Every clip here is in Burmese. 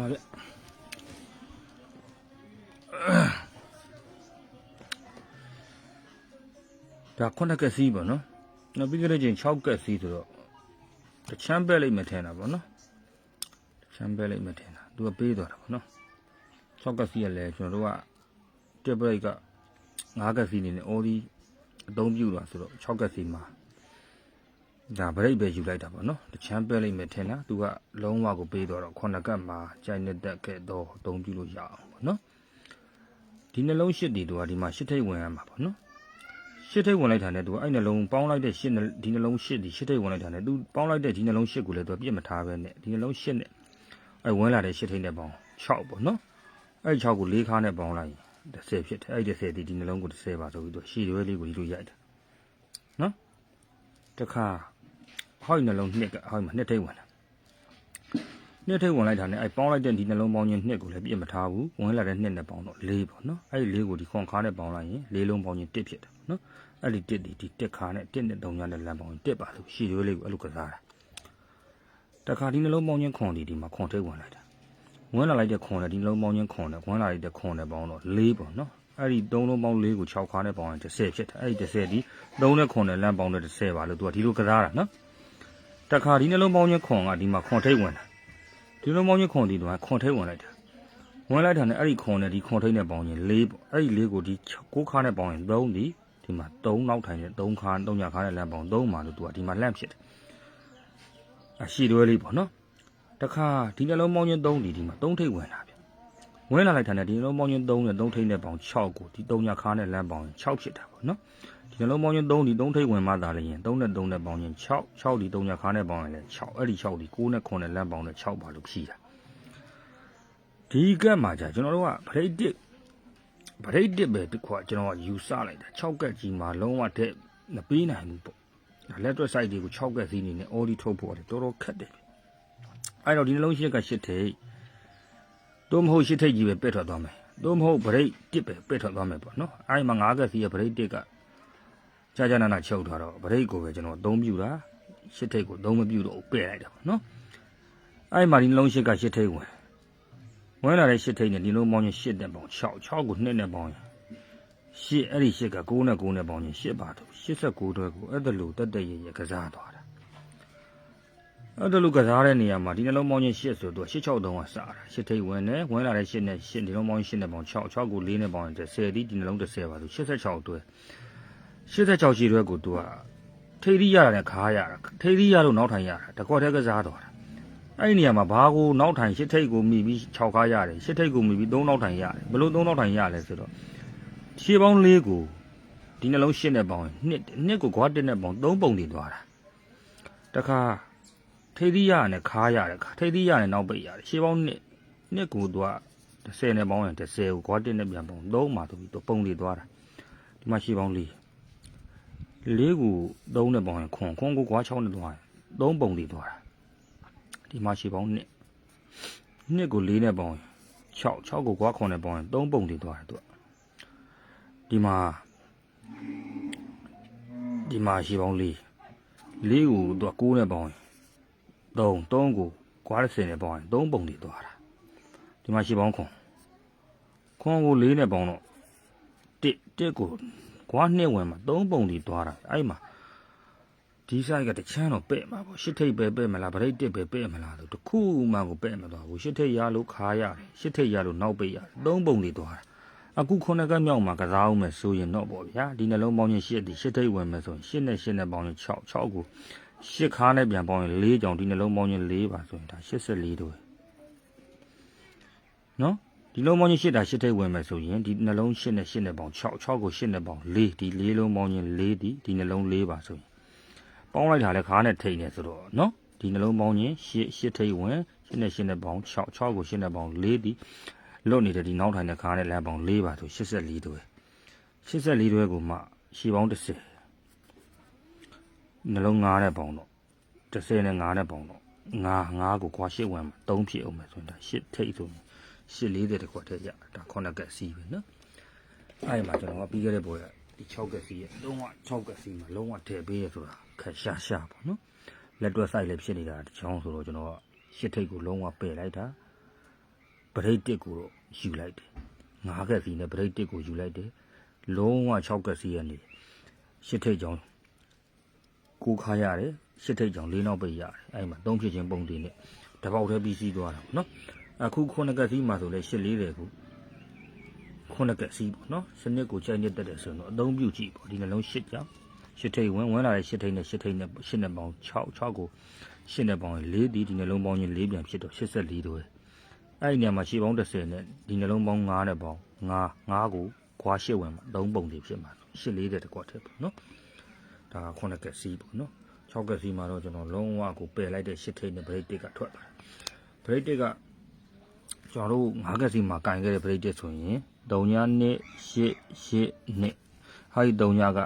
ပါဗျဒါခုနှစ်ကက်စီးပေါ့နော်နောက်ပြီးကြတဲ့ချင်း6ကက်စီးဆိုတော့တချမ်းပဲလိုက်မထင်တာပေါ့နော်တချမ်းပဲလိုက်မထင်တာသူကပေးသွားတာပေါ့နော်6ကက်စီးရလဲကျွန်တော်တို့ကတက်ဘရိတ်က9ကက်စီးနေနဲ့အော်ဒီအသုံးပြုတာဆိုတော့6ကက်စီးမှာ ဒါဘရိတ်ပဲယူလိုက်တာပေါ့နော်တချမ်းပဲလိုက်မထင်တာသူကလုံးဝကိုပေးသွားတော့ခုနှစ်ကက်မှာကြိုင်နဲ့တက်ခဲ့တော့အသုံးပြုလို့ရအောင်ပေါ့နော်ဒီနှလုံးရှစ်တီသူကဒီမှာရှစ်ထိပ်ဝင်ရမှာပေါ့နော်ရှစ်ထိပ်ဝင်လိုက်တာနဲ့သူကအဲ့နှလုံးပေါင်းလိုက်တဲ့ရှစ်နှဒီနှလုံးရှစ်ဒီရှစ်ထိပ်ဝင်လိုက်တာနဲ့သူပေါင်းလိုက်တဲ့ဒီနှလုံးရှစ်ကိုလည်းသူကပြစ်မထားပဲနဲ့ဒီနှလုံးရှစ်နဲ့အဲ့ဝင်လာတဲ့ရှစ်ထိပ်နဲ့ပေါင်း6ပေါ့နော်အဲ့6ကို၄ခါနဲ့ပေါင်းလိုက်ရင်10ဖြစ်တယ်အဲ့10ဒီဒီနှလုံးကို10ပါဆိုပြီးသူရှည်ရွဲလေးကိုဒီလိုရိုက်တာနော်တခါ ဟောက်နှလုံးနှစ်ကဟောက်မှာနှစ်ထိပ်ဝင်လာနှစ်ထိပ်ဝင်လိုက်တာနဲ့အဲ့ပေါင်းလိုက်တဲ့ဒီနှလုံးပေါင်းခြင်းနှစ်ကိုလည်းပြစ်မထားဘူးဝင်လာတဲ့နှစ်နဲ့ပေါင်းတော့၄ပေါ့နော်အဲ့ဒီ၄ကိုဒီခွန်ခါနဲ့ပေါင်းလိုက်ရင်၄လုံးပေါင်းခြင်း1ဖြစ်တယ်နော်အဲ့ဒီတစ်ဒီဒီတက်ခါနဲ့တစ်နဲ့တုံညာနဲ့လမ်းပေါင်းရင်တက်ပါလို့ရှည်ရွေးလေးကိုအဲ့လိုကစားတာတခါဒီနှလုံးပေါင်းချင်းခွန်ဒီဒီမှာခွန်ထိတ်ဝင်လိုက်တာဝင်လာလိုက်တဲ့ခွန်နဲ့ဒီနှလုံးပေါင်းချင်းခွန်နဲ့ဝင်လာလိုက်တဲ့ခွန်နဲ့ပေါင်းတော့၄ပေါ့နော်အဲ့ဒီ၃လုံးပေါင်း၄ကို6ခါနဲ့ပေါင်းရင်10ဖြစ်တယ်အဲ့ဒီ10ဒီ၃နဲ့ခွန်နဲ့လမ်းပေါင်းတဲ့10ပါလို့သူကဒီလိုကစားတာနော် တခါဒီနှလုံးပေါင်းချင်းခွန်ကဒီမှာခွန်ထိတ်ဝင်တာဒီနှလုံးပေါင်းချင်းခွန်ဒီတော့ခွန်ထိတ်ဝင်လိုက်တာဝင်လိုက်တာနဲ့အဲ့ဒီခွန်နဲ့ဒီခွန်ထိတ်နဲ့ပေါင်းရင်၄ပေါ့အဲ့ဒီ၄ကိုဒီ6ခါနဲ့ပေါင်းရင်3ဒီဒီမှာ3နောက်ထိုင်တဲ့3ခါ3ညခါတဲ့လမ်းပေါင်း3မှာလို့သူကဒီမှာလန့်ဖြစ်တယ်အရှိတွဲလေးပေါ့နော်တခါဒီနှလုံးပေါင်းချင်း3ဒီဒီမှာ3ထိပ်ဝင်လာဗျဝင်လာလိုက်တာနဲ့ဒီနှလုံးပေါင်းချင်း3နဲ့3ထိပ်နဲ့ပေါင်း6ကိုဒီ3ညခါနဲ့လမ်းပေါင်း6ဖြစ်တာပေါ့နော် ဒီနှလုံးပေါင်းချင်း3ဒီ3ထိပ်ဝင်မှသာလည်းရင်3နဲ့3နဲ့ပေါင်းချင်း6 6ဒီ3ညခါနဲ့ပေါင်းရင်လည်း6အဲ့ဒီ6ဒီ9နဲ့9နဲ့လမ်းပေါင်းနဲ့6ပါလို့ဖြီးတာဒီကက်မှာじゃကျွန်တော်တို့ကဗရိတ်တစ်ဗရိတ်တစ်ပဲတစ်ခွာကျွန်တော်ကယူဆလိုက်တာ6ကက်ကြီးမှာလုံးဝတဲ့မပေးနိုင်ဘူးပေါ့ဒါလက်တွက် site တွေကို6ကက်စီးနေနဲ့ audi ထုတ်ဖို့တော်တော်ခက်တယ်အဲ့တော့ဒီနှလုံးရှစ်က8ထိပ်တို့မဟုတ်8ထိပ်ကြီးပဲပက်ထွက်သွားမယ်တို့မဟုတ်ဗရိတ်တစ်ပဲပက်ထွက်သွားမယ်ပေါ့နော်အဲ့မှာ9ကက်စီးရဲ့ဗရိတ်တစ်က ကြာကြာနာနာချုပ်ထားတော့ဗရိတ်ကိုပဲကျွန်တော်အသုံးပြုတာ8ထိပ်ကိုအသုံးမပြုတော့ပယ်လိုက်တာပေါ့နော်အဲ့မှာဒီနှလုံးရှစ်က8ထိပ်ဝင်ဝင်လာတဲ့ရှစ်ထိတ်နဲ့ဒီလုံးပေါင်းချင်းရှစ်နဲ့ပေါင်း6 6ကို2နဲ့ပေါင်းရင်ရှစ်အဲ့ဒီရှစ်က9နဲ့9နဲ့ပေါင်းရင်ရှစ်ပါတော့89တွဲကိုအဲ့ဒါလိုတက်တက်ရရကစားသွားတာအဲ့ဒါလိုကစားတဲ့နေရာမှာဒီနှလုံးပေါင်းချင်းရှစ်ဆိုတော့ရှစ်6တုံးကစားတာရှစ်ထိတ်ဝင်တယ်ဝင်လာတဲ့ရှစ်နဲ့ရှစ်ဒီလုံးပေါင်းရှစ်နဲ့ပေါင်း6 6ကို4နဲ့ပေါင်းရင်10ဒီဒီနှလုံး30ပါဆို86တွဲ 86ရှိတွဲကိုသူကထိတ်ရီရတာနဲ့ခါရတာထိတ်ရီရလို့နောက်ထိုင်ရတာတကော့တဲ့ကစားသွားတာအဲ့ဒီနေရာမှာဘာကိုနောက်ထိုင်ရှစ်ထိတ်ကိုမိပြီး6ခါရတယ်ရှစ်ထိတ်ကိုမိပြီး3နောက်ထိုင်ရတယ်ဘယ်လို့3နောက်ထိုင်ရလဲဆိုတော့ရှေးပေါင်း၄ကိုဒီနှလုံးရှစ်နဲ့ပေါင်းရင်နှစ်နှစ်ကိုခွားတစ်နဲ့ပေါင်း3ပုံတည်သွားတာတခါထိတ်သီးရနဲ့ခါရတယ်ထိတ်သီးရနဲ့နောက်ပိတ်ရတယ်ရှေးပေါင်းနှစ်နှစ်ကိုသူက10နဲ့ပေါင်းရင်10ကိုခွားတစ်နဲ့ပြန်ပေါင်း3မှာဆိုပြီးသူပုံတည်သွားတာဒီမှာရှေးပေါင်း၄ ၄ကို3နဲ့ပေါင်းရင်ခွန်ခွန်ကိုခွား6နဲ့သွားရင်3ပုံတည်သွားတာဒီမှာရှည်ပေါင်းနှစ်နှစ်ကို၄နဲ့ပေါင်း6 6ကိုကွာခွန်နဲ့ပေါင်းရင်3ပုံတည်သွားတယ်သူကဒီမှာဒီမှာရှည်ပေါင်း၄၄ကိုသူက9နဲ့ပေါင်းရင်3 3ကိုကွာ30နဲ့ပေါင်းရင်3ပုံတည်သွားတာဒီမှာရှည်ပေါင်းခွန်ခွန်ကို၄နဲ့ပေါင်းတော့1 1ကို ကွာ2ဝင်မှာ3ပုံတည်သွားတာအဲ့မှာဒီဆိုင်ကတချမ်းတော့ပဲ့မှာပေါ့ရှစ်ထိပ်ပဲပဲ့မလားဗရိတ်တစ်ပဲပဲ့မလားဆိုတခုမှကိုပဲ့မသွားဘူးရှစ်ထိပ်ရလို့ခါရတယ်ရှစ်ထိပ်ရလို့နောက်ပိတ်ရတယ်သုံးပုံတွေသွားတာအခုခုနှစ်ကမြောက်မှာကစားအောင်မယ်ဆိုရင်တော့ပေါ့ဗျာဒီနှလုံးပေါင်းချင်းရှစ်ဒီရှစ်ထိပ်ဝင်မယ်ဆိုရင်ရှစ်နဲ့ရှစ်နဲ့ပေါင်းရင်6 6ကိုရှစ်ခါနဲ့ပြန်ပေါင်းရင်၄ကြောင်ဒီနှလုံးပေါင်းချင်း၄ပါဆိုရင်ဒါ84တို့နော် ဒီလုံးပေါင်းချင်းရှစ်တာရှစ်ထိပ်ဝင်မယ်ဆိုရင်ဒီနှလုံးရှစ်နဲ့ရှစ်နဲ့ပေါင်း6 6ကိုရှစ်နဲ့ပေါင်း၄ဒီ၄လုံးပေါင်းချင်း၄ဒီဒီနှလုံး၄ပါဆိုရင်ပေါင်းလိုက်တာလဲခါနဲ့ထိတ်နေဆိုတော့နော်ဒီနှလုံးပေါင်းချင်းရှစ်ရှစ်ထိတ်ဝင်ရှစ်နဲ့ရှစ်နဲ့ပေါင်း6 6ကိုရှစ်နဲ့ပေါင်း4ဒီလွတ်နေတဲ့ဒီနောက်ထိုင်တဲ့ခါနဲ့လမ်းပေါင်း4ပါဆို84တွဲ84တွဲကိုမှရှည်ပေါင်း30နှလုံး9နဲ့ပေါင်းတော့30နဲ့9နဲ့ပေါင်းတော့9 9ကိုကွာရှစ်ဝင်မှာ3ဖြစ်အောင်မယ်ဆိုရင်ဒါရှစ်ထိတ်ဆိုရင် ရှစ်40တကွက်ထည့်ရဒါခုနကက်စီးပဲနော်အဲ့ဒီမှာကျွန်တော်ကပြီးခဲ့တဲ့ပွဲကဒီ6ကက်စီးရဲ့လုံးဝ6ကက်စီးမှာလုံးဝထည့်ပေးရဆိုတာခက်ရှာရှာပေါ့နော်လက်တွက်ဆိုင်လည်းဖြစ်နေတာတချောင်းဆိုတော့ကျွန်တော်ကရှစ်ထိတ်ကိုလုံးဝပယ်လိုက်တာပရိတ်တစ်ကိုတော့ယူလိုက်တယ်ငါးကက်စီနဲ့ပရိတ်တစ်ကိုယူလိုက်တယ်လုံးဝ6ကက်စီရနေရှစ်ထိတ်ကြောင်ကိုခါရတယ်ရှစ်ထိတ်ကြောင်လေးနောက်ပိတ်ရတယ်အဲ့မှာသုံးဖြစ်ချင်းပုံတင်နဲ့တပေါက်တည်းပြီးစီးသွားတာပေါ့နော် အခုခုနှစ်ကက်စီမှာဆိုလဲရှစ်လေးတယ်ခုခုနှစ်ကက်စီပေါ့နော်စနစ်ကိုကြိုက်နေတတ်တယ်ဆိုတော့အသုံးပြုကြည့်ပေါ့ဒီနှလုံးရှစ်ကြောင်ရှစ်ထိတ်ဝင်ဝင်လာတဲ့ရှစ်ထိတ်နဲ့ရှစ်ထိတ်နဲ့ရှစ်နဲ့ပေါင်း6 6ကိုရှစ်နဲ့ပေါင်း4ဒီဒီနှလုံးပေါင်းချင်း4ပြန်ဖြစ်တော့84တို့ပဲအဲ့ဒီနေရာမှာရှေ့ပေါင်း30နဲ့ဒီနှလုံးပေါင်း9နဲ့ပေါင်း9 9ကိုခွာရှစ်ဝင်မှာ3ပုံတွေဖြစ်မှာရှစ်လေးတဲ့တကွက်ထက်ပေါ့နော်ဒါက9ကက်စီပေါ့နော်6ကက်စီမှာတော့ကျွန်တော်လုံးဝကိုပယ်လိုက်တဲ့ရှစ်ထိပ်နဲ့ဘရိတ်တစ်ကထွက်သွားတယ်ဘရိတ်တစ်က ကျွန်တော်တို့9ကက်စီမှာကင်ခဲ့တဲ့ဘရိတ်တစ်ဆိုရင်3ညနှစ်8 8နှစ်ဟာဒီ3ညက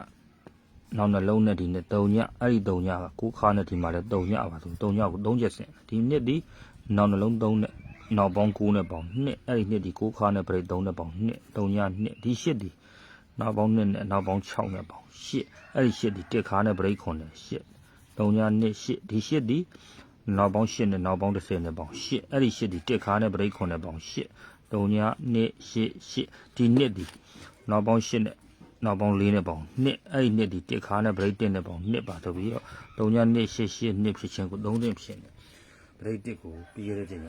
နောက်နှလုံးနဲ့ဒီနဲ့3ညအဲ့ဒီ3ညကကိုးခါနဲ့ဒီမှာလည်း3ညပါဆို3ညကို3ချက်စင်ဒီနှစ်ဒီနောက်နှလုံး3နဲ့နောက်ပေါင်း9နဲ့ပေါင်း2အဲ့ဒီနှစ်ဒီ9ခါနဲ့ပြိတ်3နဲ့ပေါင်း2 3ည2ဒီ8ဒီနောက်ပေါင်း2နဲ့နောက်ပေါင်း6နဲ့ပေါင်း8အဲ့ဒီ8ဒီတက်ခါနဲ့ပြိတ်9နဲ့8 3ည2 8ဒီ8ဒီ နောက်ပေါင်း8နဲ့နောက်ပေါင်း10နဲ့ပေါင်း8အဲ့ဒီ8ဒီတက်ခါနဲ့ပြိတ်9နဲ့ပေါင်း8 3ည2 8 8ဒီနှစ်ဒီနောက်ပေါင်း8နဲ့နောက်ပေါင်း4နဲ့ပေါင်း2အဲ့ဒီနှစ်ဒီတက်ခါနဲ့ပြိတ်1နဲ့ပေါင်း2ပါဆိုပြီးတော့3ည2 8 8နှစ်ဖြစ်ချင်းကို3တင်ဖြစ်နေပြိတ်1ကိုပြီးရတဲ့ချိန်က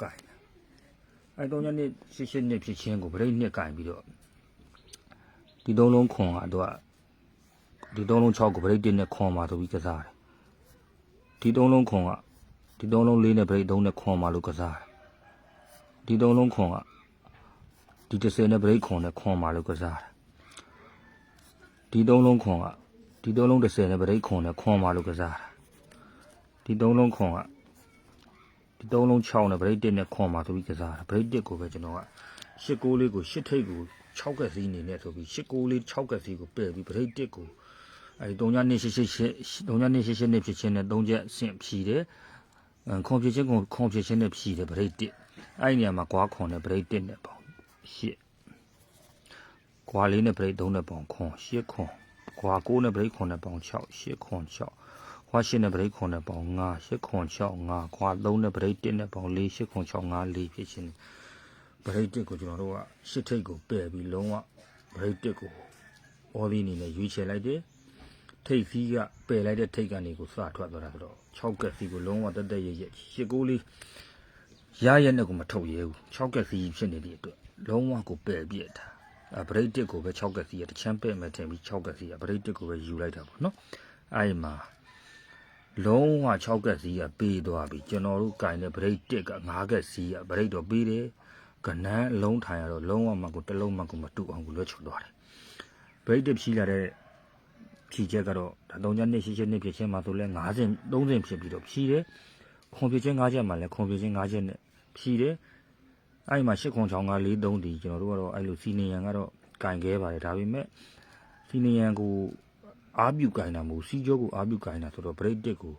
ကင်အဲတုံးညနှစ်ရှစ်ရှစ်နှစ်ဖြစ်ချင်းကိုဗရိတ်နှစ်ကင်ပြီးတော့ဒီသုံးလုံးခွန်ကတော့ဒီသုံးလုံး6ကိုဗရိတ်1နဲ့ခွန်มาဆိုပြီးကစားတယ် ဒီသုံးလုံးခွန်ကဒီသုံးလုံးလေးနဲ့ break သုံးနဲ့ခွန်ပါလို့ကစားတယ်ဒီသုံးလုံးခွန်ကဒီ30နဲ့ break ခွန်နဲ့ခွန်ပါလို့ကစားတယ်ဒီသုံးလုံးခွန်ကဒီသုံးလုံး30နဲ့ break ခွန်နဲ့ခွန်ပါလို့ကစားတယ်ဒီသုံးလုံးခွန်ကဒီသုံးလုံး6နဲ့ break 1နဲ့ခွန်ပါဆိုပြီးကစားတယ် break 1ကိုပဲကျွန်တော်ကရှစ်ကိုးလေးကိုရှစ်ထိပ်ကို6ကက်စီနေနဲ့ဆိုပြီးရှစ်ကိုးလေး6ကက်စီကိုပယ်ပြီး break 1ကို အဲဒီ3ညနေရှစ်ရှစ်ရှစ်3ညနေရှစ်ရှစ်နေဖြစ်ချင်းနဲ့3ချက်ဆင့်ဖြီးတယ်ခွန်ဖြစ်ချင်းကိုခွန်ဖြစ်ချင်းနဲ့ဖြီးတယ်ဗရိတ်1အဲဒီနေရာမှာကွာခွန်နဲ့ဗရိတ်1နဲ့ပေါ့ရှစ်ကွာလေးနဲ့ဗရိတ်3နဲ့ပေါင်ခွန်ရှစ်ခွန်ကွာ9နဲ့ဗရိတ်ခွန်နဲ့ပေါင်6ရှစ်ခွန်6ခွာ8နဲ့ဗရိတ်ခွန်နဲ့ပေါင်9 8ခွန်6 5ခွာ3နဲ့ဗရိတ်1နဲ့ပေါင်4 8ခွန်6 5 4ဖြစ်ချင်းဗရိတ်1ကိုကျွန်တော်တို့ကရှစ်ထိပ်ကိုပယ်ပြီးလုံးဝဗရိတ်1ကိုအော်ဒီအနေနဲ့ရွေးချယ်လိုက်တယ် ထိပ်ဖီးကပယ်လိုက်တဲ့ထိပ်ကနေကိုစထွက်သွားတာဆိုတော့6ကက်စီကိုလုံးဝတက်တက်ရရရှစ်ကိုလေးရရနဲ့ကိုမထုတ်ရဲဘူး6ကက်စီဖြစ်နေတဲ့အတွက်လုံးဝကိုပယ်ပြစ်တာအဗရိတ်1ကိုပဲ6ကက်စီရတချမ်းပဲ့မယ်ထင်ပြီး6ကက်စီရဗရိတ်1ကိုပဲယူလိုက်တာပေါ့နော်အဲ့မှာလုံးဝ6ကက်စီးကပေးသွားပြီကျွန်တော်တို့ကင်တဲ့ဗရိတ်1က9ကက်စီးကဗရိတ်တော့ပေးတယ်ကနန်းအလုံးထိုင်ရတော့လုံးဝမှကိုတစ်လုံးမှကိုမတူအောင်ကိုလွှတ်ချသွားတယ်ဗရိတ်1ဖြီးလာတဲ့ ဖြီးချက်ကတော့ဒါ3ချက်နှစ်6ချက်နှစ်ဖြစ်ချင်းမှာဆိုလဲ9စင်3စင်ဖြစ်ပြီးတော့ဖြီးတယ်ခွန်ဖြစ်ချင်း9ချက်မှာလဲခွန်ဖြစ်ချင်း9ချက်နဲ့ဖြီးတယ်အဲ့မှာ8ခွန်6 5 4 3ဒီကျွန်တော်တို့ကတော့အဲ့လိုစီနီယန်ကတော့ကင်ခဲ့ပါတယ်ဒါပေမဲ့စီနီယန်ကိုအာပြုတ်ကင်တာမဟုတ်စီကျောကိုအာပြုတ်ကင်တာဆိုတော့ break တစ်ကို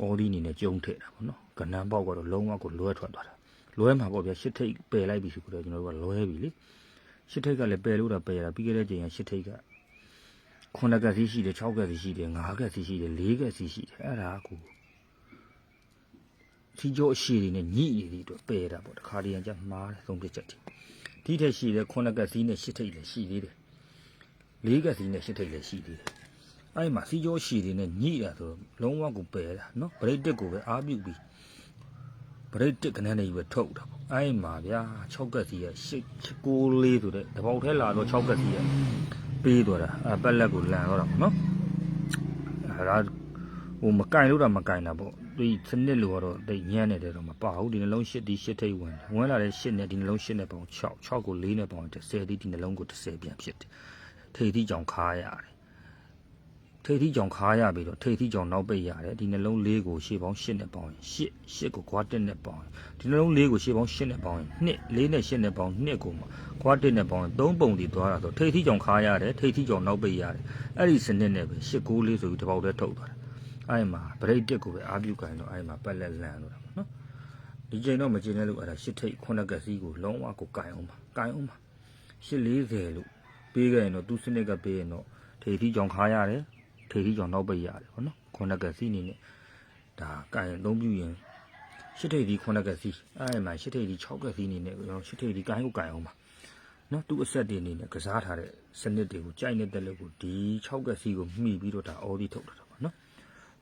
အော်ဒီအနေနဲ့ကျုံထည့်တာပေါ့နော်ကနန်းပေါက်ကတော့လုံးဝကိုလွဲထွက်သွားတာလွဲမှာပေါ့ဗျာရှစ်ထိတ်ပယ်လိုက်ပြီဆိုတော့ကျွန်တော်တို့ကလွဲပြီလေရှစ်ထိတ်ကလည်းပယ်လို့တော့ပယ်ရတာပြီးခဲ့တဲ့ချိန်ကရှစ်ထိတ်က ခုနှစ်ကက်စီရှိတယ်6ကက်စီရှိတယ်9ကက်စီရှိတယ်4ကက်စီရှိတယ်အဲ့ဒါကိုစီကျောအရှိတွေနဲ့ညှိနေသည့်အတွက်ပယ်တာပေါ့တခါတည်းရန်ကြမှားတယ်သုံးပြချက်တည်းဒီထက်ရှိတယ်ခုနှစ်ကက်စီနဲ့ရှစ်ထိတ်လည်းရှိသေးတယ်လေးကက်စီနဲ့ရှစ်ထိတ်လည်းရှိသေးတယ်အဲ့မှာစီကျောရှိတွေနဲ့ညှိတာဆိုတော့လုံးဝကိုပယ်တာနော်ဗရိတ်တက်ကိုပဲအားပြုတ်ပြီးဗရိတ်တက်ကနန်းနေပဲထုတ်တာပေါ့အဲ့မှာဗျာ6ကက်စီရဲ့ရှစ်ကိုလေးဆိုတဲ့တပေါက်ထဲလာတော့6ကက်စီရဲ့ ပေးသွားတာအပက်လက်ကိုလန်တော့တာပေါ့နော်အဲ့ဒါဟိုမကင်လို့တော့မကင်တာပေါ့ဒီစနစ်လိုတော့တိတ်ညံ့နေတယ်တော့မပါဘူးဒီနှလုံးရှစ်ဒီရှစ်ထိတ်ဝင်ဝင်လာတဲ့ရှစ်နဲ့ဒီနှလုံးရှစ်နဲ့ပေါင်း6 6ကို4နဲ့ပေါင်း10ဒီဒီနှလုံးကို10ပြန်ဖြစ်တယ်ထိတ်သီးကြောင်ခါရတယ် ထိတ်သီးကြောင်ခါရပြီးတော့ထိတ်သီးကြောင်နောက်ပိတ်ရတယ်ဒီနှလုံးလေးကိုရှေ့ပေါင်း8နဲ့ပေါင်းရင်8 8ကိုခွား1နဲ့ပေါင်းရင်ဒီနှလုံးလေးကိုရှေ့ပေါင်း8နဲ့ပေါင်းရင်2 4နဲ့8နဲ့ပေါင်း2ကိုမှခွား1နဲ့ပေါင်းရင်3ပုံတည်သွားတာဆိုထိတ်သီးကြောင်ခါရတယ်ထိတ်သီးကြောင်နောက်ပိတ်ရတယ်အဲ့ဒီစနစ်နဲ့ပဲ8 9လေးဆိုပြီးတစ်ပေါက်တည်းထုတ်သွားတာအဲ့မှာဗရိတ်တက်ကိုပဲအာပြုတ်ခိုင်းတော့အဲ့မှာပက်လက်လန်တော့တာပေါ့နော်ဒီချိန်တော့မကျင်တဲ့လို့အဲ့ဒါ8ထိတ်9ကစီးကိုလုံးဝကိုကင်အောင်ပါကင်အောင်ပါ840လို့ပေးခဲ့ရင်တော့သူစနစ်ကပေးရင်တော့ထိတ်သီးကြောင်ခါရတယ် ထိပ်သီးကြောင်နောက်ပိတ်ရတယ်ဗောနော်ခုနကစီးနေနဲ့ဒါကင်အသုံးပြုရင်ရှစ်ထိပ်ဒီ9ကက်စီအဲ့မှာရှစ်ထိပ်ဒီ6ကက်စီအနေနဲ့ကျွန်တော်ရှစ်ထိပ်ဒီကိုင်းကိုကိုင်းအောင်ပါနော်သူ့အဆက်တွေအနေနဲ့ကစားထားတဲ့စနစ်တွေကိုကြိုက်နေတဲ့လက်ကိုဒီ6ကက်စီကိုမှီပြီးတော့ဒါအော်ဒီထုတ်တာပါနော်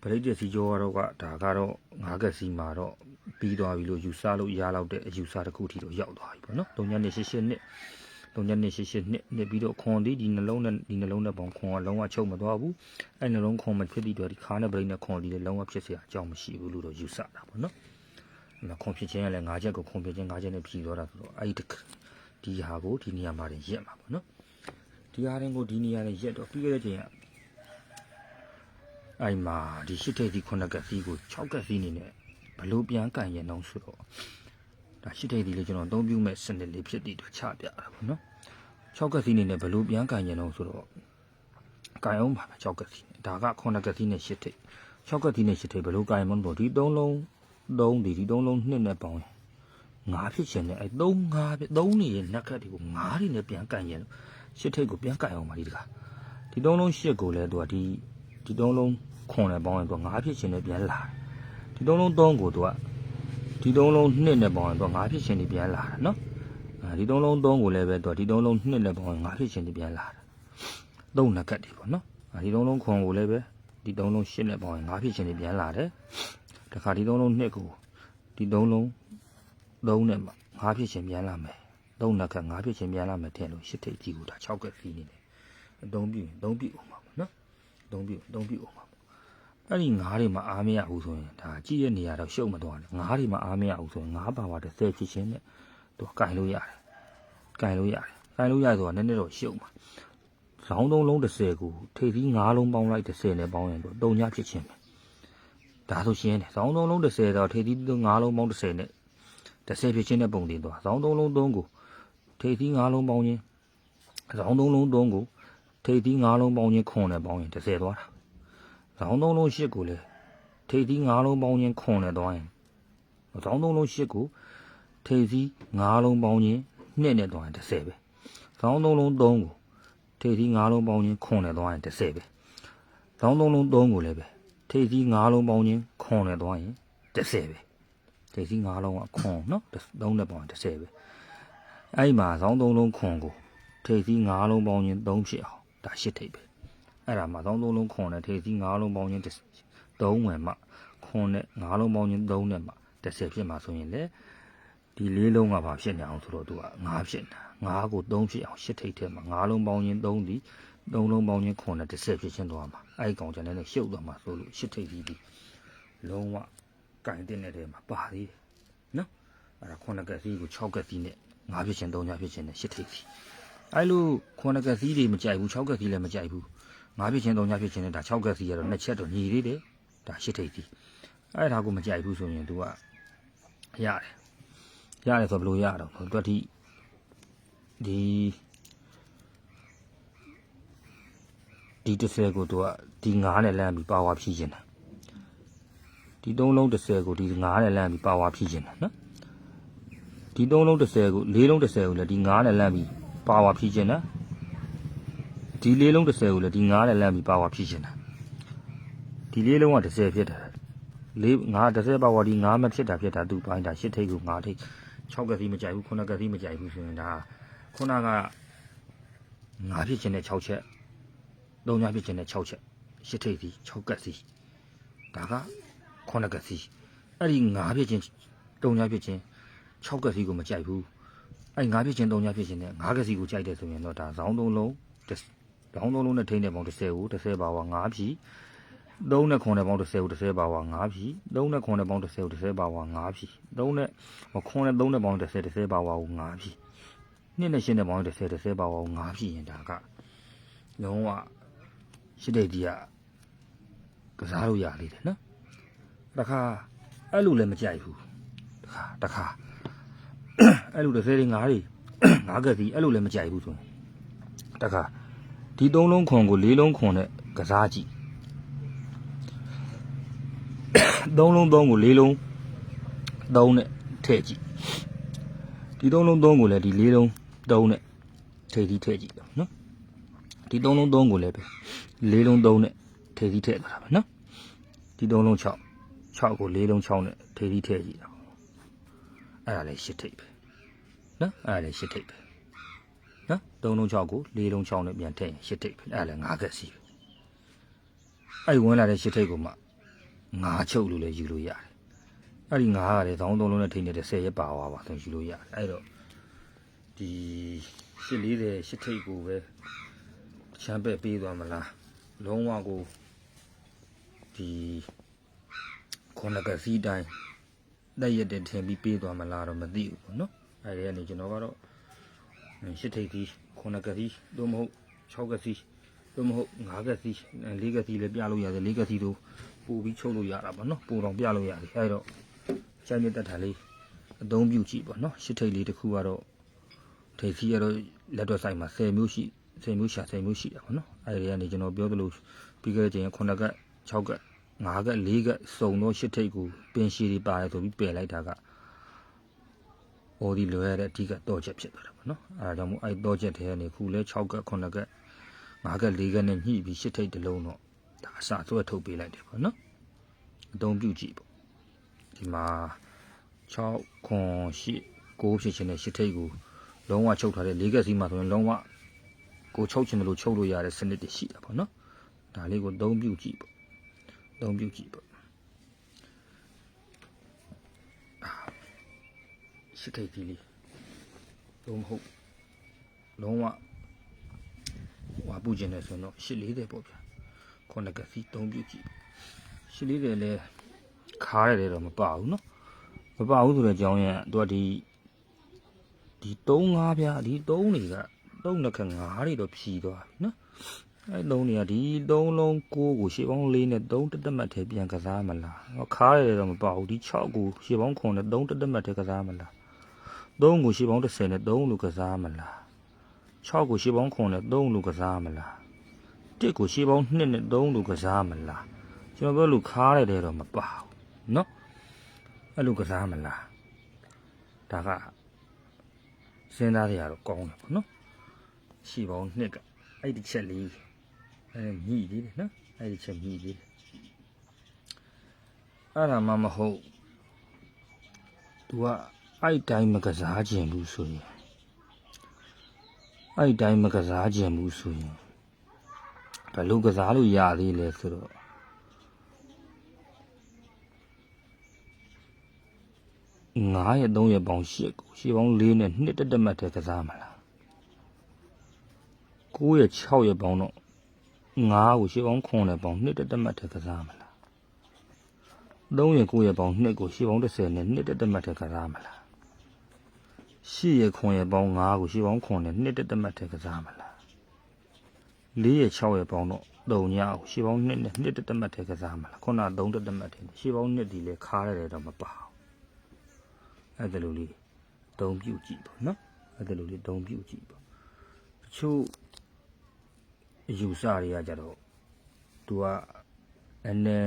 ဗရိတ်တက်စီကျော်ကတော့ကဒါကတော့9ကက်စီမှာတော့ပြီးသွားပြီလို့ယူဆလို့ရလောက်တဲ့အယူဆတစ်ခုထိတော့ရောက်သွားပြီပေါ့နော်3ညနေ8 8နှစ် 3ညနေ8 8နှစ်နှစ်ပြီးတော့ခွန်ဒီဒီနှလုံးနဲ့ဒီနှလုံးနဲ့ပေါင်းခွန်ကလုံးဝချုပ်မသွားဘူးအဲ့နှလုံးခွန်မဖြစ်သည့်တော့ဒီခါနဲ့ဗရိတ်နဲ့ခွန်ဒီလည်းလုံးဝဖြစ်เสียအကြောင်းမရှိဘူးလို့တော့ယူဆတာပေါ့နော် မခွန်ဖြစ်ခြင်းကလည်း၅ချက်ကိုခွန်ဖြစ်ခြင်း၅ချက်နဲ့ပြည်သွားတာဆိုတော့အဲ့ဒီဒီဟာကိုဒီနေရာမှာတင်ရက်မှာပေါ့နော်ဒီဟာရင်ကိုဒီနေရာနဲ့ရက်တော့ပြီးခဲ့တဲ့ချိန်ကအဲ့မှာဒီရှစ်ထိပ်ဒီခုနှစ်ကက်စီးကို6ကက်စီးနေနဲ့ဘလို့ပြန်ကန်ရင်တော့ဆိုတော့ ဒါရှစ်ထိပ်ဒီလေးကျွန်တော်အသုံးပြုမဲ့စနစ်လေးဖြစ်တည်တော့ချပြတာပေါ့နော်6ကက်စီးနေနဲ့ဘလို့ပြန်ကန်ရင်တော့ဆိုတော့ကန်အောင်ပါပဲ6ကက်စီးဒါကခုနှစ်ကက်စီးနဲ့ရှစ်ထိပ်6ကက်စီးနဲ့ရှစ်ထိပ်ဘလို့ကန်ရင်မလို့ဒီသုံးလုံးသုံးဒီဒီသုံးလုံးနှစ်နဲ့ပေါင်းရင်ငါးဖြစ်ရှင်နဲ့အဲသုံးငါးဖြစ်သုံးနေရင်နက်ခတ်တွေကိုငါးတွေနဲ့ပြန်ကန်ရင်ရှစ်ထိတ်ကိုပြန်ကန်အောင်ပါဒီတခါဒီသုံးလုံးရှစ်ကိုလည်းသူကဒီဒီသုံးလုံးခွန်နဲ့ပေါင်းရင်သူကငါးဖြစ်ရှင်နဲ့ပြန်လာတယ်ဒီသုံးလုံးသုံးကိုသူက ဒီသုံးလုံးနှစ်နဲ့ပေါင်းရင်သူကငါးဖြစ်ရှင်နဲ့ပြန်လာတယ်နော်အဲဒီသုံးလုံးသုံးကိုလည်းပဲသူကဒီသုံးလုံးနှစ်နဲ့ပေါင်းရင်ငါးဖြစ်ရှင်နဲ့ပြန်လာတယ်သုံးနက်ခတ်တွေပေါ့နော်အဲဒီသုံးလုံးခွန်ကိုလည်းပဲဒီသုံးလုံးရှစ်နဲ့ပေါင်းရင်ငါးဖြစ်ရှင်နဲ့ပြန်လာတယ်တခါဒီသုံးလုံးနှစ်ကိုဒီသုံးလုံးသုံးနဲ့မှငါးဖြစ်ချင်းပြန်လာမယ်သုံးနှစ်ခါငါးဖြစ်ချင်းပြန်လာမယ်ထင်လို့ရှစ်ထိပ်ကြီးကိုဒါ6ကက်ဖီးနေတယ်အသုံးပြုရင်သုံးပြုအောင်ပါပေါ့နော်အသုံးပြုအသုံးပြုအောင်ပါပေါ့ အဲ့ဒီငါးတွေမှာအားမရဘူးဆိုရင်ဒါကြည့်ရနေရတော့ရှုပ်မသွားနဲ့ငါးတွေမှာအားမရဘူးဆိုရင်ငါးပါပါတစ်ဆယ်ဖြစ်ချင်းနဲ့သူကင်လို့ရတယ်ကင်လို့ရတယ်ကင်လို့ရဆိုတာနည်းနည်းတော့ရှုပ်မှာဇောင်းသုံးလုံး30ကိုထိပ်သီး9လုံးပေါင်းလိုက်30နဲ့ပေါင်းရင်တော့တုံညဖြစ်ချင်းပဲဒါဆိုရှင်းတယ်။ဇောင်းသုံးလုံး30တော့ထေသီး5လုံးပေါင်း30နဲ့30ဖြစ်ချင်းတဲ့ပုံတင်သွား။ဇောင်းသုံးလုံး3ကိုထေသီး5လုံးပေါင်းချင်းဇောင်းသုံးလုံး3ကိုထေသီး5လုံးပေါင်းချင်းခွန်နဲ့ပေါင်းရင်30သွားတာ။ ဇောင်းသုံးလုံး8ကိုလည်းထေသီး5လုံးပေါင်းချင်းခွန်နဲ့သွားရင်ဇောင်းသုံးလုံး8ကိုထေသီး5လုံးပေါင်းချင်းနှစ်နဲ့သွားရင်30ပဲ။ဇောင်းသုံးလုံး3ကိုထေသီး5လုံးပေါင်းချင်းခွန်နဲ့သွားရင်30ပဲ။ဇောင်းသုံးလုံး3ကိုလည်းပဲထိပ်စီး၅လုံးပေါင်းချင်းခွန်နဲ့သွားရင်30ပဲထိပ်စီး၅လုံးကခွန်နော်သုံးနဲ့ပေါင်းရင်30ပဲအဲ့ဒီမှာဇောင်းသုံးလုံးခွန်ကိုထိပ်စီး၅လုံးပေါင်းချင်း3ဖြစ်အောင်ဒါရှစ်ထိပ်ပဲ အဲ့ဒါမှာဇောင်းသုံးလုံးခွန်နဲ့ထိပ်စီး၅လုံးပေါင်းချင်း3ဝင်မှခွန်နဲ့၅လုံးပေါင်းချင်း3နဲ့မှ30ဖြစ်မှာဆိုရင်လေဒီလေးလုံးကဘာဖြစ်နေအောင်ဆိုတော့သူက9ဖြစ်နေတာ9ကို3ဖြစ်အောင်ရှစ်ထိပ်ထဲမှာ9လုံးပေါင်းချင်း3ဒီ3လုံးပေါင်းချင်းခွန်နဲ့30ဖြစ်ချင်းသွားမှာအဲ့ဒီကောင်ကျန်တဲ့ရှုပ်သွားမှာဆိုလို့ရှစ်ထိပ်ကြီးဒီလုံးဝကင်တင်တဲ့ထဲမှာပါသေးတယ်နော်အဲ့ဒါခုနှစ်ကက်စီးကို6ကက်စီးနဲ့9ဖြစ်ချင်း3ညဖြစ်ချင်းနဲ့ရှစ်ထိပ်စီအဲ့လိုခုနှစ်ကက်စီးတွေမကြိုက်ဘူး6ကက်စီးလည်းမကြိုက်ဘူး 9ဖြစ်ချင်း3ညဖြစ်ချင်းနဲ့ဒါ6ကက်စီးရတော့နှစ်ချက်တော့ညီသေးတယ်ဒါရှစ်ထိပ်စီအဲ့ဒါကိုမကြိုက်ဘူးဆိုရင် तू ကရတယ်ရတယ်ဆိုဘယ်လိုရတော့သူကဒီဒီဒီ30ကိုသူကဒီ9နဲ့လမ်းပြီးပါဝါဖြည့်ခြင်းတယ်ဒီ3လုံး30ကိုဒီ9နဲ့လမ်းပြီးပါဝါဖြည့်ခြင်းတယ်နော်ဒီ3လုံး30ကို4လုံး30ကိုလည်းဒီ9နဲ့လမ်းပြီးပါဝါဖြည့်ခြင်းတယ် ဒီ4လုံး30ကိုလည်းဒီ9နဲ့လမ်းပြီးပါဝါဖြည့်ခြင်းတယ်ဒီ4လုံးက30ဖြစ်တယ်လေး9 30ပါဝါဒီ9မဖြစ်တာဖြစ်တာသူပိုင်းတာ8ထိပ်ကို9ထိပ်6ကစီမကြိုက်ဘူး9ကစီမကြိုက်ဘူးဆိုရင်ဒါခုနက9ဖြစ်ခြင်းနဲ့6ချက်3ညဖြစ်ခြင်းနဲ့6ချက်8ထိပ်စီ6ကစီဒါက9ကစီအဲ့ဒီ9ဖြစ်ခြင်း3ညဖြစ်ခြင်း6ကစီကိုမကြိုက်ဘူးအဲ့9ဖြစ်ခြင်း3ညဖြစ်ခြင်းနဲ့9ကစီကိုကြိုက်တယ်ဆိုရင်တော့ဒါဇောင်း3လုံး ဇောင်း3လုံးနဲ့ထိန်းတဲ့ပေါင်း30ကို30ပါဝါ9ဖြီး3နဲ့9နဲ့ပေါင်း30ကို30ပါဝါ9ဖြီး3နဲ့9နဲ့ပေါင်း30ကို30ပါဝါ9ဖြီး3နဲ့9နဲ့3နဲ့ပေါင်း30 30ပါဝါကို9ဖြီး2နဲ့8နဲ့ပေါင်း30 30ပါဝါကို9ဖြီးရင်ဒါကလုံးဝရှိတဲ့ဒီကကစားလို့ရလေးတယ်နော်တခါအဲ့လိုလည်းမကြိုက်ဘူးတခါတခါအဲ့လို30တွေ9တွေ9ကက်စီအဲ့လိုလည်းမကြိုက်ဘူးဆိုရင်တခါ ဒီ3လုံးခွန်ကို4လုံးခွန်နဲ့ကစားကြည့်3လုံး3ကို4လုံး3နဲ့ထည့်ကြည့်ဒီ3လုံး3ကိုလည်းဒီ4လုံး3နဲ့ထည့်ပြီးထည့်ကြည့်နော်ဒီ3လုံး3ကိုလည်းပဲ4လုံး3နဲ့ထည့်ပြီးထည့်သွားတာပဲနော်ဒီ3လုံး6 6ကို4လုံး6နဲ့ထည့်ပြီးထည့်ကြည့်တာဟအဲ့ဒါလည်းရှစ်ထိပ်ပဲနော်အဲ့ဒါလည်းရှစ်ထိပ်ပဲ နော်သုံးလုံး6ကိုလေးလုံး6နဲ့ပြန်ထည့်ရင်ရှစ်ထိပ်ပဲအဲ့ဒါလည်းငါးကက်စီပဲအဲ့ဒီဝင်လာတဲ့ရှစ်ထိပ်ကိုမှငါးချုပ်လို့လည်းယူလို့ရတယ်အဲ့ဒီငါးကလည်းသောင်းသုံးလုံးနဲ့ထိနေတဲ့10ရက်ပါသွားပါဆိုယူလို့ရတယ်အဲ့တော့ဒီရှစ်40ရှစ်ထိပ်ကိုပဲချမ်းပဲ့ပေးသွားမလားလုံးဝကိုဒီခုနကစီတိုင်းတက်ရက်တဲ့ထင်ပြီးပေးသွားမလားတော့မသိဘူးပေါ့နော်အဲဒီကနေကျွန်တော်ကတော့ ရှစ်ထိပ်သီးခုနှစ်ကသီးသို့မဟုတ်6ကသီးသို့မဟုတ်9ကသီး4ကသီးလည်းပြလို့ရတယ်4ကသီးတို့ပို့ပြီးချုပ်လို့ရတာပေါ့နော်ပို့တော့ပြလို့ရတယ်အဲဒီတော့ချိုင်းမြတ်တက်တာလေးအသုံးပြုကြည့်ပေါ့နော်ရှစ်ထိပ်လေးတစ်ခုကတော့ထိပ်သီးကတော့လက်တော့ဆိုင်မှာ10မျိုးရှိ10မျိုးရှာ10မျိုးရှိတယ်ပေါ့နော်အဲဒီကနေကျွန်တော်ပြောသလိုပြီးခဲ့တဲ့ချိန်9က6က9က4ကစုံတော့ရှစ်ထိပ်ကိုပင်ရှည်တွေပါတယ်ဆိုပြီးပယ်လိုက်တာက။ အော်ဒီလွယ်ရတဲ့အဓိကတော့ချက်ဖြစ်သွားတာပေါ့နော်။အဲဒါကြောင့်မို့အဲ့တော့ချက်ထဲကနေခုလဲ6က9က5က4ကနဲ့ညှိပြီးရှစ်ထိပ်တစ်လုံးတော့ဒါအစသွဲထုတ်ပေးလိုက်တယ်ပေါ့နော်။အသုံးပြုကြည့်ပေါ့။ဒီမှာ6ခွန်8 9ဖြစ်ချင်တဲ့ရှစ်ထိပ်ကိုလုံးဝချုပ်ထားတဲ့4ကစီမှာဆိုရင်လုံးဝကိုချုပ်ချင်တယ်လို့ချုပ်လို့ရတဲ့စနစ်တွေရှိတာပေါ့နော်။ဒါလေးကိုအသုံးပြုကြည့်ပေါ့။အသုံးပြုကြည့်ပေါ့ ရှစ်ထိပ်ကြီးလေးလုံးမဟုတ်လုံးဝဟွာပူကျင်တယ်ဆိုတော့ရှစ်လေးတယ်ပေါ့ဗျာခုနကစီသုံးပြုကြည့်ရှစ်လေးတယ်လဲခါရတယ်တော့မပဘူးနော်မပဘူးဆိုတဲ့အကြောင်းရင်းကသူကဒီဒီ3 5ဗျာဒီ3တွေက3နှစ်ခါ5တွေတော့ဖြီသွားပြီနော်အဲ3တွေကဒီ3လုံး9ကိုရှေ့ပေါင်း4နဲ့3တက်တက်မှတ်ထဲပြန်ကစားမလားဟောခါရတယ်တော့မပဘူးဒီ6ကိုရှေ့ပေါင်း9နဲ့3တက်တက်မှတ်ထဲကစားမလား 3ကိုရှေ့ပေါင်း30နဲ့3လို့ကစားမလား6ကိုရှေ့ပေါင်း9နဲ့3လို့ကစားမလား1ကိုရှေ့ပေါင်း2နဲ့3လို့ကစားမလားကျွန်တော်ပြောလို့ခါရတယ်တော့မပါဘူးเนาะအဲ့လိုကစားမလားဒါကစဉ်းစားရတော့ကောင်းတယ်ပေါ့နော်ရှေ့ပေါင်း2ကအဲ့ဒီချက်လေးအဲမြည်သေးတယ်နော်အဲ့ဒီချက်မြည်သေးတယ်အဲ့ဒါမှမဟုတ် तू က အဲ့ဒီတိုင်းမကစားခြင်းဘူးဆိုရင်အဲ့ဒီတိုင်းမကစားခြင်းဘူးဆိုရင်ဘယ်လိုကစားလို့ရသေးလဲဆိုတော့9ရက်3ရက်ပေါင်း8ကိုရှေ့ပေါင်း4နဲ့2တက်တက်မှတ်တဲ့ကစားမလား9ရက်6ရက်ပေါင်းတော့9ကိုရှေ့ပေါင်း9နဲ့ပေါင်း2တက်တက်မှတ်တဲ့ကစားမလား3ရက်9ရက်ပေါင်း2ကိုရှေ့ပေါင်း30နဲ့2တက်တက်မှတ်တဲ့ကစားမလား ရှစ်ရခွန်ရပေါင်း9ကိုရှစ်ပေါင်း9နဲ့နှစ်တက်တက်မှတ်တဲ့ကစားမလား၄ရ6ရပေါင်းတော့3ညကိုရှစ်ပေါင်း2နဲ့နှစ်တက်တက်မှတ်တဲ့ကစားမလားခုန3တက်တက်မှတ်တယ်ရှစ်ပေါင်း2ဒီလေခါရတယ်တော့မပါဘူးအဲ့ဒါလိုလေးတုံးပြုတ်ကြည့်ပေါ့နော်အဲ့ဒါလိုလေးတုံးပြုတ်ကြည့်ပေါ့တချို့အယူဆတွေကကြတော့ तू ကအနေ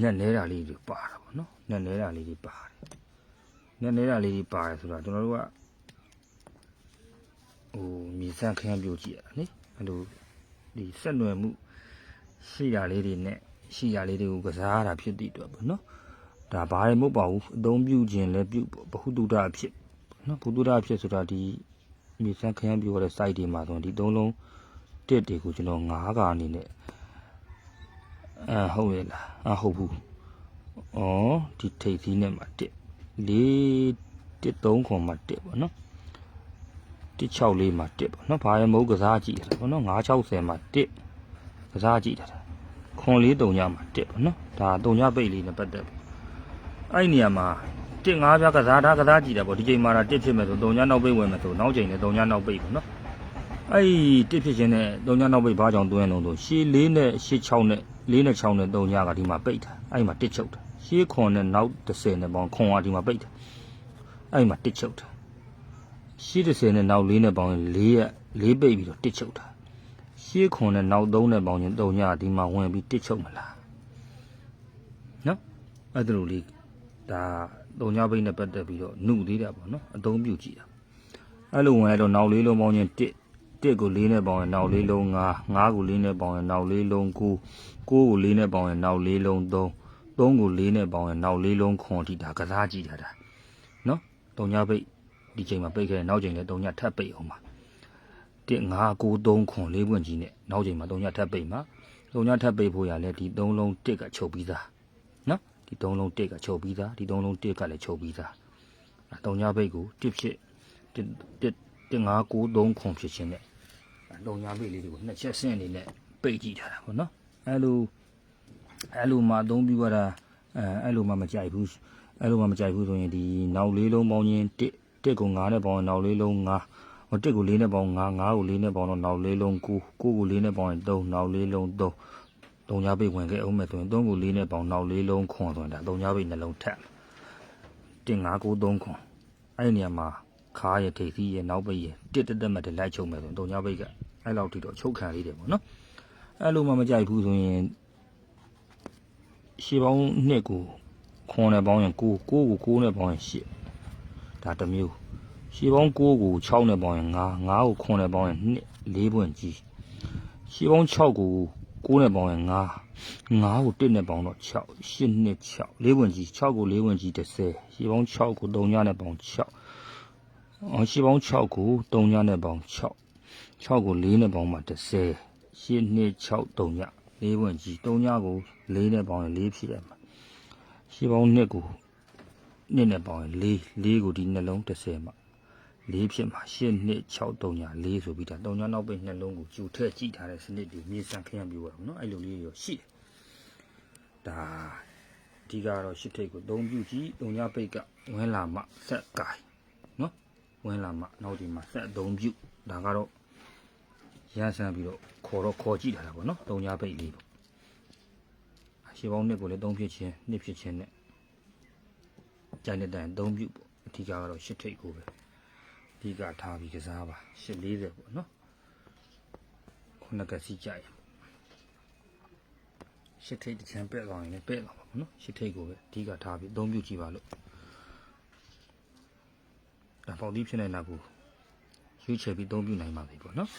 နဲ့နဲတာလေးတွေပါတာပေါ့နော်နဲနေတာလေးတွေပါတယ် နည်းနည်းတာလေးတွေပါတယ်ဆိုတော့ကျွန်တော်တို့ကဟိုမြေစမ်းခန်းပြိုကြည့်ရတာနိအဲ့လိုဒီဆက်နွယ်မှုရှိရလေးတွေနဲ့ရှိရလေးတွေကိုကစားရတာဖြစ်တည်တော့ပေါ့နော်ဒါဘာမှမဟုတ်ပါဘူးအသုံးပြုခြင်းလည်းပြုဘဟုတုတအဖြစ်နော်ဘုတုတအဖြစ်ဆိုတာဒီမြေစမ်းခန်းပြိုရတဲ့ site တွေမှာဆိုရင်ဒီသုံးလုံးတစ်တွေကိုကျွန်တော်9ကအနေနဲ့အဟုတ်ရဲ့လားအဟုတ်ဘူးဩဒီထိပ်သီးနဲ့မှာတစ် 4 1 3ခွန်မှာ1ပေါ့နော်164မှာ1ပေါ့နော်ဘာရမဟုတ်ကစားကြည့်ရတယ်ပေါ့နော်960မှာ1ကစားကြည့်တယ်ခွန်လေး3ညမှာ1ပေါ့နော်ဒါ3ညပိတ်လေးနဲ့ပတ်သက်ပြီအဲ့ဒီနေရာမှာ1 5ပြားကစားတာကစားကြည့်တာပေါ့ဒီချိန်မှာ1ဖြစ်မယ်ဆို3ညနောက်ပိတ်ဝင်မယ်ဆိုနောက်ချိန်နဲ့3ညနောက်ပိတ်ပေါ့နော်အဲ့ဒီ1ဖြစ်ခြင်းနဲ့3ညနောက်ပိတ်ဘာကြောင့်တွင်းလုံးဆိုရှေး4နဲ့ရှေး6နဲ့4နဲ့6နဲ့3ညကဒီမှာပိတ်တာအဲ့ဒီမှာ1ချုပ်တာ ရှေးခွန်နဲ့နောက်30နဲ့ပေါင်းခွန်ကဒီမှာပိတ်တယ်အဲ့ဒီမှာတစ်ချုပ်တာရှေး30နဲ့နောက်4နဲ့ပေါင်းရင်4ရက်4ပိတ်ပြီးတော့တစ်ချုပ်တာရှေးခွန်နဲ့နောက်3နဲ့ပေါင်းရင်3ညဒီမှာဝင်ပြီးတစ်ချုပ်မလားနော်အဲ့ဒါလိုလေးဒါ3ညပိတ်နဲ့ပတ်သက်ပြီးတော့နှုတ်သေးတာပေါ့နော်အသုံးပြုကြည့်တာအဲ့လိုဝင်ရတော့နောက်လေးလုံးပေါင်းရင်တစ်တစ်ကို၄နဲ့ပေါင်းရင်နောက်လေးလုံး9 9ကို၄နဲ့ပေါင်းရင်နောက်လေးလုံး9 9ကို၄နဲ့ပေါင်းရင်နောက်လေးလုံး 3 3ကို4နဲ့ပေါင်းရင်နောက်၄လုံးခွန်ထိဒါကစားကြည့်တာဒါနော်တုံညာပိတ်ဒီချိန်မှာပိတ်ခဲ့ရင်နောက်ချိန်လည်းတုံညာထပ်ပိတ်အောင်ပါ1 5 9 3ခွန်၄ပွင့်ကြီးနဲ့နောက်ချိန်မှာတုံညာထပ်ပိတ်မှာတုံညာထပ်ပိတ်ဖို့ရလဲဒီ3လုံး1ကချုပ်ပြီးသားနော်ဒီ3လုံး1ကချုပ်ပြီးသားဒီ3လုံး1ကလည်းချုပ်ပြီးသားအဲတုံညာပိတ်ကို1ဖြစ်1 1 5 9 3ခွန်ဖြစ်ခြင်းနဲ့တုံညာပိတ်လေးတွေကိုနှစ်ချက်ဆင့်အနေနဲ့ပိတ်ကြည့်ထားတာပေါ့နော်အဲလို အဲ့လိုမှအသုံးပြုရတာအဲအဲ့လိုမှမကြိုက်ဘူးအဲ့လိုမှမကြိုက်ဘူးဆိုရင်ဒီနောက်လေးလုံးပေါင်းချင်းတစ်တစ်ကို9နဲ့ပေါင်းရင်နောက်လေးလုံး9ဟိုတစ်ကို4နဲ့ပေါင်း9 9ကို4နဲ့ပေါင်းတော့နောက်လေးလုံး9 9ကို4နဲ့ပေါင်းရင်3နောက်လေးလုံး3တုံညာပိတ်ဝင်ခဲ့အောင်မဲ့ဆိုရင်3ကို4နဲ့ပေါင်းနောက်လေးလုံးခွန်ဆိုရင်ဒါတုံညာပိတ်နှလုံးထက်တင်9 9 3ခွန်အဲ့ဒီနေရာမှာခါရထိပ်စီးရနောက်ပိတ်ရတစ်တက်တက်မဲ့တလိုက်ချုံမဲ့ဆိုရင်တုံညာပိတ်ကအဲ့လောက်ထိတော့ချုပ်ခံလေးတယ်ပေါ့နော်အဲ့လိုမှမကြိုက်ဘူးဆိုရင် ရှေးပေါင်းနှစ်ကိုခွန်နဲ့ပေါင်းရင်9 9ကို9နဲ့ပေါင်းရင်10ဒါတစ်မျိုးရှေးပေါင်း9ကို6နဲ့ပေါင်းရင်9 9ကိုခွန်နဲ့ပေါင်းရင်2 4ပွင့်ကြီးရှေးပေါင်း6ကို9နဲ့ပေါင်းရင်9 9ကို1နဲ့ပေါင်းတော့6 8နှစ်6 4ပွင့်ကြီး6ကို4ပွင့်ကြီး30ရှေးပေါင်း6ကို3ညနဲ့ပေါင်း6အော်ရှေးပေါင်း6ကို3ညနဲ့ပေါင်း6 6ကို4နဲ့ပေါင်းမှ30 8နှစ်6 3ည4ပွင့်ကြီး3ညကို 4နဲ့ပေါင်းရင်4ဖြစ်ရမှာရှေးပေါင်း2ကို2နဲ့ပေါင်းရင်4 4ကိုဒီနှလုံး30မှာ4ဖြစ်မှာ8နှစ်6 3ည4ဆိုပြီးဒါ3ညနောက်ပိတ်နှလုံးကိုကျူထည့်ကြည့်ထားတဲ့စနစ်တွေမြေစံခရမ်းပြရအောင်နော်အဲ့လိုလေးရောရှိတယ်ဒါအဓိကတော့ရှစ်ထိတ်ကို3ပြုကြည့်3ညပိတ်ကဝင်လာမှဆက်ကိုင်နော်ဝင်လာမှနောက်ဒီမှာဆက်3ပြုဒါကတော့ရမ်းဆန်းပြီးတော့ခေါ်တော့ခေါ်ကြည့်ထားတာပေါ့နော်တုံညာပိတ်လေးပေါ့အ ရှိပေါင်းနှစ်ကိုလည်းသုံးဖြစ်ချင်းနှစ်ဖြစ်ချင်းနဲ့ကြိုင်တဲ့တိုင်သုံးပြုပေါ့အဓိကကတော့ရှစ်ထိတ်ကိုပဲအဓိကထားပြီးကစားပါရှစ်40ပေါ့နော်ခုနကစီကြိုင်ရှစ်ထိတ်တစ်ချမ်းပဲ့သွားရင်လည်းပဲ့သွားပါပေါ့နော်ရှစ်ထိတ်ကိုပဲအဓိကထားပြီးသုံးပြုကြည့်ပါလို့ဒါပေါက်သီးဖြစ်နေတာကိုရွေးချယ်ပြီးသုံးပြုနိုင်ပါပြီပေါ့နော်